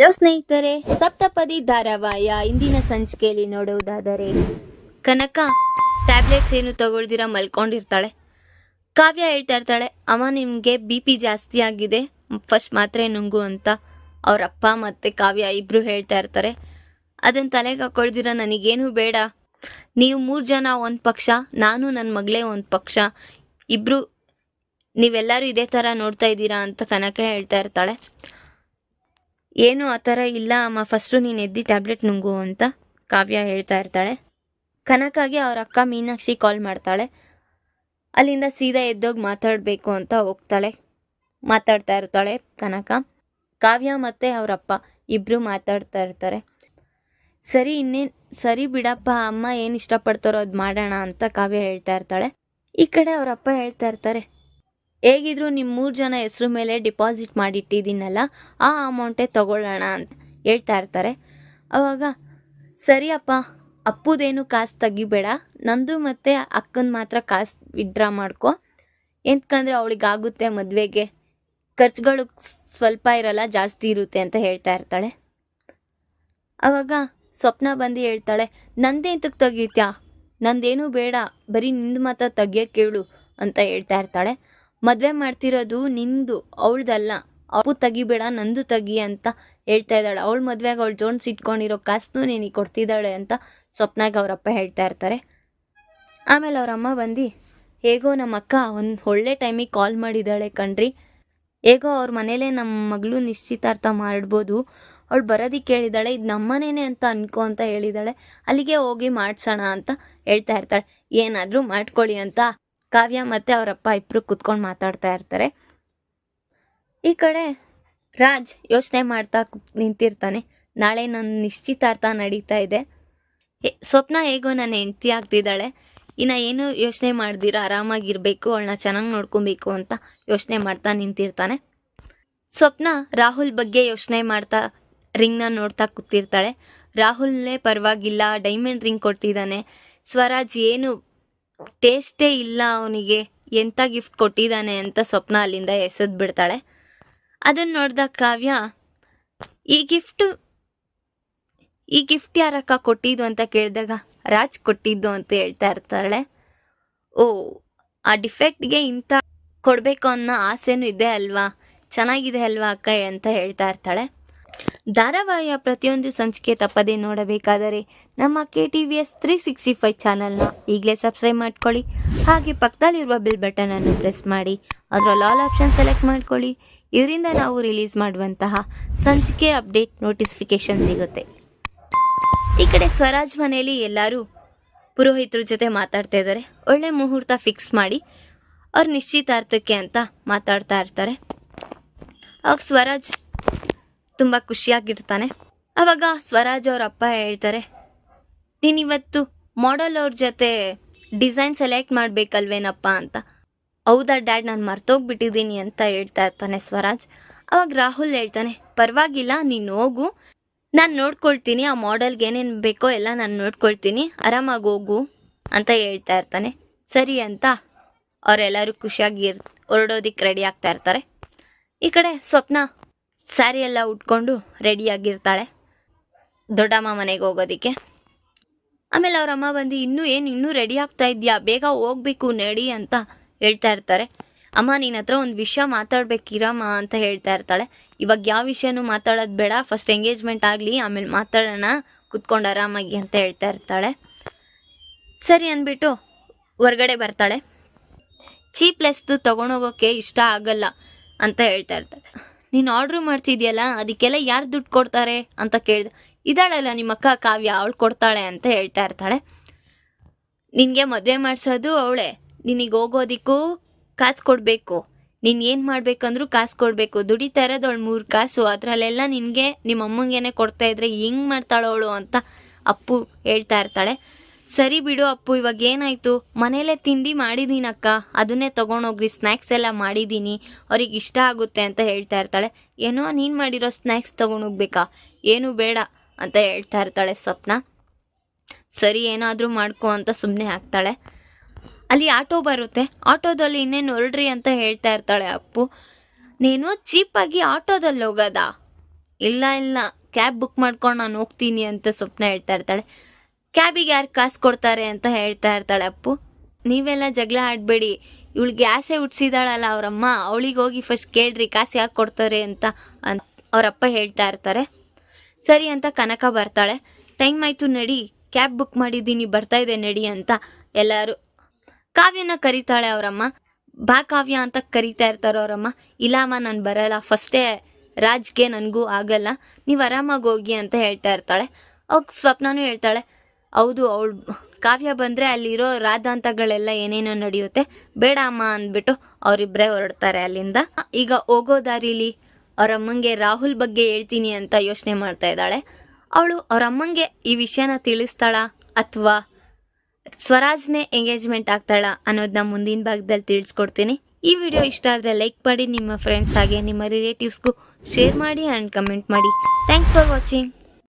Hello ಸ್ನೇಹಿತರೆ, ಸಪ್ತಪದಿ ಧಾರಾವಾಹಿಯ ಇಂದಿನ ಸಂಚಿಕೆಯಲ್ಲಿ ನೋಡುವುದಾದರೆ, ಕನಕ ಟ್ಯಾಬ್ಲೆಟ್ಸ್ ಏನು ತಗೊಳ್ದಿರ ಮಲ್ಕೊಂಡಿರ್ತಾಳೆ. ಕಾವ್ಯ ಹೇಳ್ತಾ ಇರ್ತಾಳೆ ಅಮ್ಮ ನಿಮಗೆ ಬಿ ಪಿ ಜಾಸ್ತಿ ಆಗಿದೆ, ಫಸ್ಟ್ ಮಾತ್ರೆ ನುಂಗು ಅಂತ ಅವ್ರ ಅಪ್ಪ ಮತ್ತೆ ಕಾವ್ಯ ಇಬ್ರು ಹೇಳ್ತಾ ಇರ್ತಾರೆ. ಅದನ್ನ ತಲೆಗೆ ಹಾಕೊಳ್ದಿರ ನನಗೇನು ಬೇಡ. ನೀವು ಮೂರು ಜನ ಒಂದು ಪಕ್ಷ, ನಾನು ನನ್ನ ಮಗಳೇ ಒಂದು ಪಕ್ಷ. ಇಬ್ರು ನೀವೆಲ್ಲರೂ ಇದೇ ಥರ ನೋಡ್ತಾ ಇದ್ದೀರಾ ಅಂತ ಕನಕ ಹೇಳ್ತಾ ಇರ್ತಾಳೆ. ಏನು ಆ ಥರ ಇಲ್ಲ, ಅಮ್ಮ. ಫಸ್ಟು ನೀನು ಎದ್ದಿ ಟ್ಯಾಬ್ಲೆಟ್ ನುಂಗು ಅಂತ ಕಾವ್ಯ ಹೇಳ್ತಾ ಇರ್ತಾಳೆ. ಕನಕಾಗೆ ಅವ್ರ ಅಕ್ಕ ಮೀನಾಕ್ಷಿ ಕಾಲ್ ಮಾಡ್ತಾಳೆ. ಅಲ್ಲಿಂದ ಸೀದಾ ಎದ್ದೋಗಿ ಮಾತಾಡಬೇಕು ಅಂತ ಹೋಗ್ತಾಳೆ. ಮಾತಾಡ್ತಾ ಇರ್ತಾಳೆ ಕನಕ. ಕಾವ್ಯ ಮತ್ತು ಅವರಪ್ಪ ಇಬ್ಬರು ಮಾತಾಡ್ತಾ ಇರ್ತಾರೆ. ಸರಿ, ಇನ್ನೇನು, ಸರಿ ಬಿಡಪ್ಪ, ಅಮ್ಮ ಏನು ಇಷ್ಟಪಡ್ತಾರೋ ಅದು ಮಾಡೋಣ ಅಂತ ಕಾವ್ಯ ಹೇಳ್ತಾ ಇರ್ತಾಳೆ. ಈ ಕಡೆ ಅವರಪ್ಪ ಹೇಳ್ತಾ ಇರ್ತಾರೆ ಹೇಗಿದ್ರು ನಿಮ್ಮ ಮೂರು ಜನ ಹೆಸರು ಮೇಲೆ ಡಿಪಾಸಿಟ್ ಮಾಡಿಟ್ಟಿದ್ದೀನಲ್ಲ, ಆ ಅಮೌಂಟೇ ತಗೊಳ್ಳೋಣ ಅಂತ ಹೇಳ್ತಾ ಇರ್ತಾರೆ. ಅವಾಗ, ಸರಿಯಪ್ಪ, ಅಪ್ಪುದೇನು ಕಾಸು ತೆಗಿಬೇಡ, ನಂದು ಮತ್ತು ಅಕ್ಕನ ಮಾತ್ರ ಕಾಸು ವಿಡ್ರಾ ಮಾಡ್ಕೊ. ಎಂತಕಂದ್ರೆ ಅವಳಿಗಾಗುತ್ತೆ ಮದುವೆಗೆ. ಖರ್ಚುಗಳು ಸ್ವಲ್ಪ ಇರಲ್ಲ, ಜಾಸ್ತಿ ಇರುತ್ತೆ ಅಂತ ಹೇಳ್ತಾ ಇರ್ತಾಳೆ. ಅವಾಗ, ಸ್ವಪ್ನ ಬಂದು ಹೇಳ್ತಾಳೆ ನಂದೇಂತಕ್ಕೆ ತೆಗೀತ್ಯಾ? ನಂದೇನು ಬೇಡ, ಬರೀ ನಿಂದು ಮಾತ್ರ ತೆಗಿಯೋಕ್ಕೇಳು ಅಂತ ಹೇಳ್ತಾ ಇರ್ತಾಳೆ. ಮದುವೆ ಮಾಡ್ತಿರೋದು ನಿಂದು, ಅವಳ್ದಲ್ಲ. ಅಪ್ಪು ತೆಗಿಬೇಡ, ನಂದು ತೆಗಿ ಅಂತ ಹೇಳ್ತಾ ಇದ್ದಾಳೆ. ಅವಳ ಮದುವೆಗೆ ಅವಳು ಜೋನ್ಸ್ ಇಟ್ಕೊಂಡಿರೋ ಕಾಸನ್ನು ನೀನು ಕೊಡ್ತಿದ್ದಾಳೆ ಅಂತ ಸ್ವಪ್ನಾಗ ಅವರಪ್ಪ ಹೇಳ್ತಾ ಇರ್ತಾರೆ. ಆಮೇಲೆ ಅವರಮ್ಮ ಬಂದು, ಹೇಗೋ ನಮ್ಮ ಅಕ್ಕ ಒಂದು ಒಳ್ಳೆ ಟೈಮಿಗೆ ಕಾಲ್ ಮಾಡಿದ್ದಾಳೆ ಕಣ್ರಿ. ಹೇಗೋ ಅವ್ರ ಮನೇಲೇ ನಮ್ಮ ಮಗಳು ನಿಶ್ಚಿತಾರ್ಥ ಮಾಡ್ಬೋದು. ಅವಳು ಬರೋದಿಕ್ಕೆ ಹೇಳಿದಾಳೆ ಇದು ನಮ್ಮನೇನೆ ಅಂತ ಅನ್ಕೋ ಅಂತ ಹೇಳಿದಾಳೆ ಅಲ್ಲಿಗೆ ಹೋಗಿ ಮಾಡ್ಸೋಣ ಅಂತ ಹೇಳ್ತಾ ಇರ್ತಾಳೆ. ಏನಾದರೂ ಮಾಡ್ಕೊಳ್ಳಿ ಅಂತ ಕಾವ್ಯ ಮತ್ತು ಅವರಪ್ಪ ಇಬ್ಬರು ಕುತ್ಕೊಂಡು ಮಾತಾಡ್ತಾ ಇರ್ತಾರೆ. ಈ ಕಡೆ ರಾಜ್ ಯೋಚನೆ ಮಾಡ್ತಾ ನಿಂತಿರ್ತಾನೆ. ನಾಳೆ ನನ್ನ ನಿಶ್ಚಿತಾರ್ಥ ನಡೀತಾ ಇದೆ. ಸ್ವಪ್ನ ಹೇಗೋ ನನ್ನ ಹೆಂಡತಿ ಆಗ್ತಿದ್ದಾಳೆ. ಇನ್ನು ಏನು ಯೋಚನೆ ಮಾಡ್ದಿರ? ಆರಾಮಾಗಿರಬೇಕು, ಅವಳನ್ನ ಚೆನ್ನಾಗಿ ನೋಡ್ಕೊಬೇಕು ಅಂತ ಯೋಚನೆ ಮಾಡ್ತಾ ನಿಂತಿರ್ತಾನೆ. ಸ್ವಪ್ನ ರಾಹುಲ್ ಬಗ್ಗೆ ಯೋಚನೆ ಮಾಡ್ತಾ ರಿಂಗ್ನ ನೋಡ್ತಾ ಕೂತಿರ್ತಾಳೆ. ರಾಹುಲ್ನೇ ಪರವಾಗಿಲ್ಲ, ಡೈಮಂಡ್ ರಿಂಗ್ ಕೊಟ್ಟಿದ್ದಾನೆ. ಸ್ವರಾಜ್ ಏನು ಟೇಸ್ಟೇ ಇಲ್ಲ ಅವನಿಗೆ. ಎಂಥ ಗಿಫ್ಟ್ ಕೊಟ್ಟಿದ್ದಾನೆ ಅಂತ ಸ್ವಪ್ನ ಅಲ್ಲಿಂದ ಎಸೆದು ಬಿಡ್ತಾಳೆ. ಅದನ್ನು ನೋಡ್ದ ಕಾವ್ಯ, ಈ ಗಿಫ್ಟ್ ಈ ಗಿಫ್ಟ್ ಯಾರಕ್ಕ ಕೊಟ್ಟಿದ್ದು ಅಂತ ಕೇಳಿದಾಗ ರಾಜ್ ಕೊಟ್ಟಿದ್ದು ಅಂತ ಹೇಳ್ತಾ ಇರ್ತಾಳೆ. ಓ, ಆ ಡಿಫೆಕ್ಟ್ಗೆ ಇಂಥ ಕೊಡಬೇಕು ಅನ್ನೋ ಆಸೆನೂ ಇದೆ ಅಲ್ವಾ? ಚೆನ್ನಾಗಿದೆ ಅಲ್ವಾ ಅಕ್ಕ ಅಂತ ಹೇಳ್ತಾ ಇರ್ತಾಳೆ. ಧಾರಾವಾಹಿಯ ಪ್ರತಿಯೊಂದು ಸಂಚಿಕೆ ತಪ್ಪದೇ ನೋಡಬೇಕಾದರೆ ನಮ್ಮ K T V S three sixty five ಚಾನಲ್ನ ಈಗಲೇ ಸಬ್ಸ್ಕ್ರೈಬ್ ಮಾಡ್ಕೊಳ್ಳಿ. ಹಾಗೆ ಪಕ್ಕದಲ್ಲಿರುವ ಬಿಲ್ ಬಟನ್ ಅನ್ನು ಪ್ರೆಸ್ ಮಾಡಿ. ಅದರಲ್ಲಿ ಆಲ್ ಆಪ್ಷನ್ ಸೆಲೆಕ್ಟ್ ಮಾಡ್ಕೊಳ್ಳಿ. ಇದರಿಂದ ನಾವು ರಿಲೀಸ್ ಮಾಡುವಂತಹ ಸಂಚಿಕೆ ಅಪ್ಡೇಟ್ ನೋಟಿಫಿಕೇಶನ್ ಸಿಗುತ್ತೆ. ಈ ಕಡೆ ಸ್ವರಾಜ್ ಮನೆಯಲ್ಲಿ ಎಲ್ಲರೂ ಪುರೋಹಿತರ ಜೊತೆ ಮಾತಾಡ್ತಾ ಇದ್ದಾರೆ. ಒಳ್ಳೆ ಮುಹೂರ್ತ ಫಿಕ್ಸ್ ಮಾಡಿ. ಅವ್ರ ನಿಶ್ಚಿತಾರ್ಥಕ್ಕೆ ಅಂತ ಮಾತಾಡ್ತಾ ಇರ್ತಾರೆ. ಅವಾಗ ಸ್ವರಾಜ್ ತುಂಬ ಖುಷಿಯಾಗಿರ್ತಾನೆ. ಅವಾಗ ಸ್ವರಾಜ್ ಅವ್ರ ಅಪ್ಪ ಹೇಳ್ತಾರೆ, ನೀನಿವತ್ತು ಮಾಡಲ್ ಅವ್ರ ಜೊತೆ ಡಿಸೈನ್ ಸೆಲೆಕ್ಟ್ ಮಾಡ್ಬೇಕಲ್ವೇನಪ್ಪ ಅಂತ? ಹೌದಾ ಡ್ಯಾಡ್ ನಾನು ಮರ್ತೋಗ್ಬಿಟ್ಟಿದ್ದೀನಿ ಅಂತ ಹೇಳ್ತಾ ಇರ್ತಾನೆ ಸ್ವರಾಜ್. ಅವಾಗ ರಾಹುಲ್ ಹೇಳ್ತಾನೆ, ಪರವಾಗಿಲ್ಲ, ನೀನು ಹೋಗು. ನಾನು ನೋಡ್ಕೊಳ್ತೀನಿ, ಆ ಮಾಡೆಲ್ಗೆ ಏನೇನು ಬೇಕೋ ಎಲ್ಲ ನಾನು ನೋಡ್ಕೊಳ್ತೀನಿ. ಆರಾಮಾಗಿ ಹೋಗು, ಅಂತ ಹೇಳ್ತಾ ಇರ್ತಾನೆ. ಸರಿ ಅಂತ. ಅವರೆಲ್ಲರೂ ಖುಷಿಯಾಗಿ ಇರ್ ಹೊರಡೋದಿಕ್ಕೆ ರೆಡಿ ಆಗ್ತಾ ಇರ್ತಾರೆ. ಈ ಕಡೆ ಸ್ವಪ್ನ ಸ್ಯಾರಿ ಎಲ್ಲ ಉಟ್ಕೊಂಡು ರೆಡಿಯಾಗಿರ್ತಾಳೆ ದೊಡ್ಡಮ್ಮ ಮನೆಗೆ ಹೋಗೋದಕ್ಕೆ. ಆಮೇಲೆ ಅವರಮ್ಮ ಬಂದು, ಇನ್ನೂ ಏನು, ಇನ್ನೂ ರೆಡಿ ಆಗ್ತಾ ಇದೆಯಾ ಬೇಗ ಹೋಗ್ಬೇಕು, ನಡಿ ಅಂತ ಹೇಳ್ತಾ ಇರ್ತಾರೆ. ಅಮ್ಮ ನಿನ್ನ ಹತ್ರ ಒಂದು ವಿಷಯ ಮಾತಾಡ್ಬೇಕಿರಮ್ಮ ಅಂತ ಹೇಳ್ತಾ ಇರ್ತಾಳೆ. ಇವಾಗ ಯಾವ ವಿಷಯನೂ ಮಾತಾಡೋದು ಬೇಡ. ಫಸ್ಟ್ ಎಂಗೇಜ್ಮೆಂಟ್ ಆಗಲಿ, ಆಮೇಲೆ ಮಾತಾಡೋಣ, ಕುತ್ಕೊಂಡು ಆರಾಮಾಗಿ ಅಂತ ಹೇಳ್ತಾ ಇರ್ತಾಳೆ. ಸರಿ ಅಂದ್ಬಿಟ್ಟು ಹೊರಗಡೆ ಬರ್ತಾಳೆ. ಚೀಪ್ ಲೆಸ್ದು ತೊಗೊಂಡೋಗೋಕ್ಕೆ ಇಷ್ಟ ಆಗಲ್ಲ ಅಂತ ಹೇಳ್ತಾ ಇರ್ತಾಳೆ. ನೀನು ಆರ್ಡ್ರ್ ಮಾಡ್ತಿದ್ಯಲ್ಲ, ಅದಕ್ಕೆಲ್ಲ ಯಾರು ದುಡ್ಡು ಕೊಡ್ತಾರೆ ಅಂತ ಕೇಳ್ದ. ಇದ್ದಾಳಲ್ಲ ನಿಮ್ಮ ಅಕ್ಕ ಕಾವ್ಯ, ಅವಳು ಕೊಡ್ತಾಳೆ ಅಂತ ಹೇಳ್ತಾ ಇರ್ತಾಳೆ. ನಿನಗೆ ಮದುವೆ ಮಾಡಿಸೋದು ಅವಳೆ. ನಿನಗೆ ಹೋಗೋದಿಕ್ಕೂ ಕಾಸು ಕೊಡಬೇಕು. ನೀನು ಏನು ಮಾಡ್ಬೇಕಂದ್ರೂ ಕಾಸು ಕೊಡಬೇಕು. ದುಡಿತಾ ಇರೋದು ಅವಳು ಮೂರು ಕಾಸು. ಅದರಲ್ಲೆಲ್ಲ ನಿನಗೆ ನಿಮ್ಮ ಅಮ್ಮಂಗೇನೆ ಕೊಡ್ತಾ ಇದ್ರೆ ಹೆಂಗೆ ಮಾಡ್ತಾಳವಳು ಅಂತ ಅಪ್ಪು ಹೇಳ್ತಾ ಇರ್ತಾಳೆ. ಸರಿ ಬಿಡು ಅಪ್ಪು, ಇವಾಗ ಏನಾಯ್ತು? ಮನೇಲೆ ತಿಂಡಿ ಮಾಡಿದೀನಕ್ಕ. ಅದನ್ನೇ ತಗೊಂಡೋಗ್ರಿ ಸ್ನ್ಯಾಕ್ಸ್ ಎಲ್ಲ ಮಾಡಿದ್ದೀನಿ ಅವ್ರಿಗೆ ಇಷ್ಟ ಆಗುತ್ತೆ ಅಂತ ಹೇಳ್ತಾ ಇರ್ತಾಳೆ. ಏನೋ, ನೀನು ಮಾಡಿರೋ ಸ್ನ್ಯಾಕ್ಸ್ ತಗೊಂಡೋಗ್ಬೇಕಾ? ಏನು ಬೇಡ ಅಂತ ಹೇಳ್ತಾ ಇರ್ತಾಳೆ ಸ್ವಪ್ನ. ಸರಿ, ಏನಾದರೂ ಮಾಡ್ಕೊ ಅಂತ ಸುಮ್ಮನೆ ಹಾಕ್ತಾಳೆ. ಅಲ್ಲಿ ಆಟೋ ಬರುತ್ತೆ. ಆಟೋದಲ್ಲಿ ಇನ್ನೇನು ಹೊರಡ್ರಿ ಅಂತ ಹೇಳ್ತಾ ಇರ್ತಾಳೆ ಅಪ್ಪು. ನೀನು ಚೀಪಾಗಿ ಆಟೋದಲ್ಲಿ ಹೋಗೋದಾ? ಇಲ್ಲ ಇಲ್ಲ. ಕ್ಯಾಬ್ ಬುಕ್ ಮಾಡ್ಕೊಂಡು ನಾನು ಹೋಗ್ತೀನಿ ಅಂತ ಸ್ವಪ್ನ ಹೇಳ್ತಾ ಇರ್ತಾಳೆ. ಕ್ಯಾಬಿಗೆ ಯಾರು ಕಾಸು ಕೊಡ್ತಾರೆ ಅಂತ ಹೇಳ್ತಾ ಇರ್ತಾಳೆ ಅಪ್ಪು. ನೀವೆಲ್ಲ ಜಗಳ ಆಡಬೇಡಿ. ಇವಳು ಗ್ಯಾಸೇ ಹುಟ್ಸಿದಾಳಲ್ಲ ಅವರಮ್ಮ. ಅವಳಿಗೆ ಹೋಗಿ ಫಸ್ಟ್ ಕೇಳ್ರಿ ಕಾಸು ಯಾರು ಕೊಡ್ತಾರೆ ಅಂತ ಅಂತ ಅವರಪ್ಪ ಹೇಳ್ತಾ ಇರ್ತಾರೆ. ಸರಿ ಅಂತ ಕನಕ ಬರ್ತಾಳೆ. ಟೈಮ್ ಆಯಿತು ನಡಿ. ಕ್ಯಾಬ್ ಬುಕ್ ಮಾಡಿದ್ದೀನಿ, ಬರ್ತಾ ಇದೆ ನಡಿ ಅಂತ ಎಲ್ಲರೂ ಕಾವ್ಯನ ಕರೀತಾಳೆ ಅವರಮ್ಮ. ಬಾ ಕಾವ್ಯ ಅಂತ ಕರಿತಾ ಇರ್ತಾರೆ ಅವರಮ್ಮ. ಇಲ್ಲಮ್ಮ ನಾನು ಬರಲ್ಲ. ಫಸ್ಟೇ ರಾಜ್ಗೆ ನನಗೂ ಆಗಲ್ಲ. ನೀವು ಆರಾಮಾಗಿ ಹೋಗಿ ಅಂತ ಹೇಳ್ತಾ ಇರ್ತಾಳೆ. ಅವಾಗ ಸ್ವಪ್ನನೂ ಹೇಳ್ತಾಳೆ ಹೌದು, ಅವಳು ಕಾವ್ಯ ಬಂದರೆ ಅಲ್ಲಿರೋ ರಾಧಾಂತಗಳೆಲ್ಲ ಏನೇನೋ ನಡೆಯುತ್ತೆ. ಬೇಡ ಅಮ್ಮ ಅಂದ್ಬಿಟ್ಟು ಅವರಿಬ್ಬರೇ ಹೊರಡ್ತಾರೆ ಅಲ್ಲಿಂದ. ಈಗ ಹೋಗೋ ದಾರಿಲಿ ಅವ್ರ ರಾಹುಲ್ ಬಗ್ಗೆ ಹೇಳ್ತೀನಿ ಅಂತ ಯೋಚನೆ ಮಾಡ್ತಾ ಇದ್ದಾಳೆ. ಅವಳು ಅವ್ರ ಅಮ್ಮಂಗೆ ಈ ವಿಷಯನ ತಿಳಿಸ್ತಾಳ ಅಥವಾ ಸ್ವರಾಜ್ನೇ ಎಂಗೇಜ್ಮೆಂಟ್ ಆಗ್ತಾಳ ಅನ್ನೋದನ್ನ ಮುಂದಿನ ಭಾಗದಲ್ಲಿ ತಿಳಿಸ್ಕೊಡ್ತೀನಿ. ಈ ವಿಡಿಯೋ ಇಷ್ಟ ಆದರೆ ಲೈಕ್ ಮಾಡಿ, ನಿಮ್ಮ ಫ್ರೆಂಡ್ಸ್ ಹಾಗೆ ನಿಮ್ಮ ರಿಲೇಟಿವ್ಸ್ಗೂ ಶೇರ್ ಮಾಡಿ ಆ್ಯಂಡ್ ಕಮೆಂಟ್ ಮಾಡಿ. Thanks for watching